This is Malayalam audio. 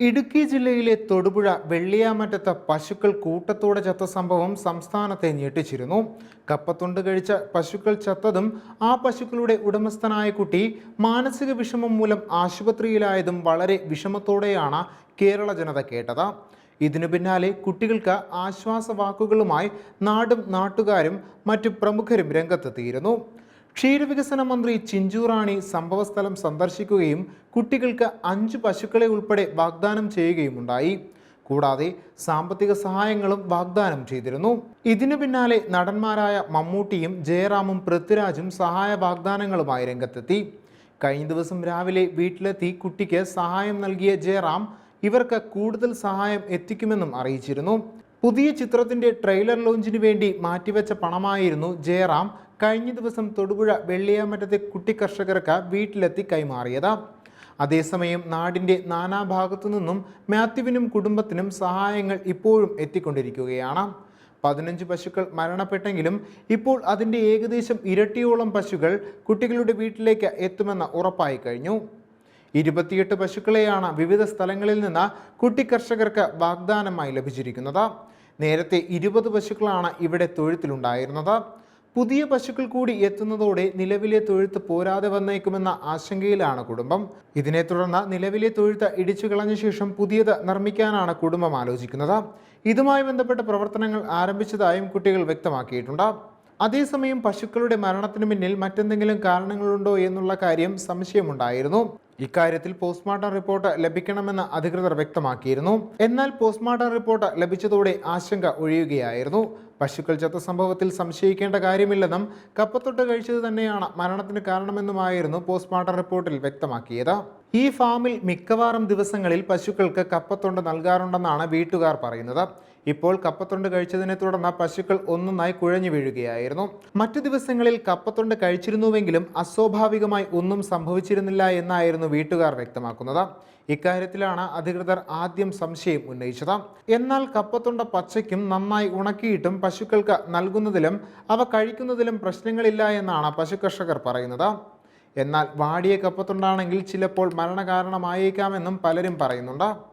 ഇടുക്കി ജില്ലയിലെ തൊടുപുഴ വെള്ളിയാമറ്റത്ത് പശുക്കൾ കൂട്ടത്തോടെ ചത്ത സംഭവം സംസ്ഥാനത്തെ ഞെട്ടിച്ചിരുന്നു. കപ്പത്തുണ്ട് കഴിച്ച പശുക്കൾ ചത്തതും ആ പശുക്കളുടെ ഉടമസ്ഥനായ കുട്ടി മാനസിക വിഷമം മൂലം ആശുപത്രിയിലായതും വളരെ വിഷമത്തോടെയാണ് കേരള ജനത കേട്ടത്. ഇതിനു പിന്നാലെ കുട്ടികൾക്ക് ആശ്വാസവാക്കുകളുമായി നാടും നാട്ടുകാരും മറ്റു പ്രമുഖരും രംഗത്തെത്തിയിരുന്നു. ക്ഷീരവികസന മന്ത്രി ചിഞ്ചുറാണി സംഭവസ്ഥലം സന്ദർശിക്കുകയും കുട്ടികൾക്ക് അഞ്ച് പശുക്കളെ ഉൾപ്പെടെ വാഗ്ദാനം ചെയ്യുകയുമുണ്ടായി. കൂടാതെ സാമ്പത്തിക സഹായങ്ങളും വാഗ്ദാനം ചെയ്തിരുന്നു. ഇതിനു പിന്നാലെ നടന്മാരായ മമ്മൂട്ടിയും ജയറാമും പൃഥ്വിരാജും സഹായ വാഗ്ദാനങ്ങളുമായി രംഗത്തെത്തി. കഴിഞ്ഞ ദിവസം രാവിലെ വീട്ടിലെത്തി കുട്ടിക്ക് സഹായം നൽകിയ ജയറാം ഇവർക്ക് കൂടുതൽ സഹായം എത്തിക്കുമെന്നും അറിയിച്ചിരുന്നു. പുതിയ ചിത്രത്തിന്റെ ട്രെയിലർ ലോഞ്ചിനു വേണ്ടി മാറ്റിവെച്ച പണമായിരുന്നു ജയറാം കഴിഞ്ഞ ദിവസം തൊടുപുഴ വെള്ളിയാമറ്റത്തെ കുട്ടി കർഷകർക്ക് വീട്ടിലെത്തി കൈമാറിയത്. അതേസമയം നാടിന്റെ നാനാഭാഗത്തു നിന്നും മാത്യുവിനും കുടുംബത്തിനും സഹായങ്ങൾ ഇപ്പോഴും എത്തിക്കൊണ്ടിരിക്കുകയാണ്. പതിനഞ്ച് പശുക്കൾ മരണപ്പെട്ടെങ്കിലും ഇപ്പോൾ അതിന്റെ ഏകദേശം ഇരട്ടിയോളം പശുക്കൾ കുട്ടികളുടെ വീട്ടിലേക്ക് എത്തുമെന്ന് ഉറപ്പായി കഴിഞ്ഞു. ഇരുപത്തിയെട്ട് പശുക്കളെയാണ് വിവിധ സ്ഥലങ്ങളിൽ നിന്ന് കുട്ടി കർഷകർക്ക് വാഗ്ദാനമായി ലഭിച്ചിരിക്കുന്നത്. നേരത്തെ ഇരുപത് പശുക്കളാണ് ഇവിടെ തൊഴുത്തിലുണ്ടായിരുന്നത്. പുതിയ പശുക്കൾ കൂടി എത്തുന്നതോടെ നിലവിലെ തൊഴുത്ത് പോരാതെ വന്നേക്കുമെന്ന ആശങ്കയിലാണ് കുടുംബം. ഇതിനെ തുടർന്ന് നിലവിലെ തൊഴുത്ത് ഇടിച്ചു കളഞ്ഞ ശേഷം പുതിയത് നിർമ്മിക്കാനാണ് കുടുംബം ആലോചിക്കുന്നത്. ഇതുമായി ബന്ധപ്പെട്ട പ്രവർത്തനങ്ങൾ ആരംഭിച്ചതായും കുട്ടികൾ വ്യക്തമാക്കിയിട്ടുണ്ട്. അതേസമയം പശുക്കളുടെ മരണത്തിന് പിന്നിൽ മറ്റെന്തെങ്കിലും കാരണങ്ങളുണ്ടോ എന്നുള്ള കാര്യം സംശയമുണ്ടായിരുന്നു. ഇക്കാര്യത്തിൽ പോസ്റ്റ്മോർട്ടം റിപ്പോർട്ട് ലഭിക്കണമെന്ന് അധികൃതർ വ്യക്തമാക്കിയിരുന്നു. എന്നാൽ പോസ്റ്റ്മോർട്ടം റിപ്പോർട്ട് ലഭിച്ചതോടെ ആശങ്ക ഒഴിയുകയായിരുന്നു. പശുക്കൾ ചത്ത സംഭവത്തിൽ സംശയിക്കേണ്ട കാര്യമില്ലെന്നും കപ്പത്തൊട്ട് കഴിച്ചത് തന്നെയാണ് മരണത്തിന് കാരണമെന്നുമായിരുന്നു പോസ്റ്റ്മോർട്ടം റിപ്പോർട്ടിൽ വ്യക്തമാക്കിയത്. ഈ ഫാമിൽ മിക്കവാറും ദിവസങ്ങളിൽ പശുക്കൾക്ക് കപ്പത്തൊണ്ട് നൽകാറുണ്ടെന്നാണ് വീട്ടുകാർ പറയുന്നത്. ഇപ്പോൾ കപ്പത്തൊണ്ട് കഴിച്ചതിനെ തുടർന്ന് പശുക്കൾ ഒന്നൊന്നായി കുഴഞ്ഞു വീഴുകയായിരുന്നു. മറ്റു ദിവസങ്ങളിൽ കപ്പത്തൊണ്ട് കഴിച്ചിരുന്നുവെങ്കിലും അസ്വാഭാവികമായി ഒന്നും സംഭവിച്ചിരുന്നില്ല എന്നായിരുന്നു വീട്ടുകാർ വ്യക്തമാക്കുന്നത്. ഇക്കാര്യത്തിലാണ് അധികൃതർ ആദ്യം സംശയം ഉന്നയിച്ചത്. എന്നാൽ കപ്പത്തൊണ്ട പച്ചയ്ക്കും നന്നായി ഉണക്കിയിട്ടും പശുക്കൾക്ക് നൽകുന്നതിലും അവ കഴിക്കുന്നതിലും പ്രശ്നങ്ങളില്ല എന്നാണ് പശു കർഷകർ പറയുന്നത്. എന്നാൽ വാടിയ കപ്പത്തുണ്ടാണെങ്കിൽ ചിലപ്പോൾ മരണകാരണമായേക്കാമെന്നും പലരും പറയുന്നുണ്ട്.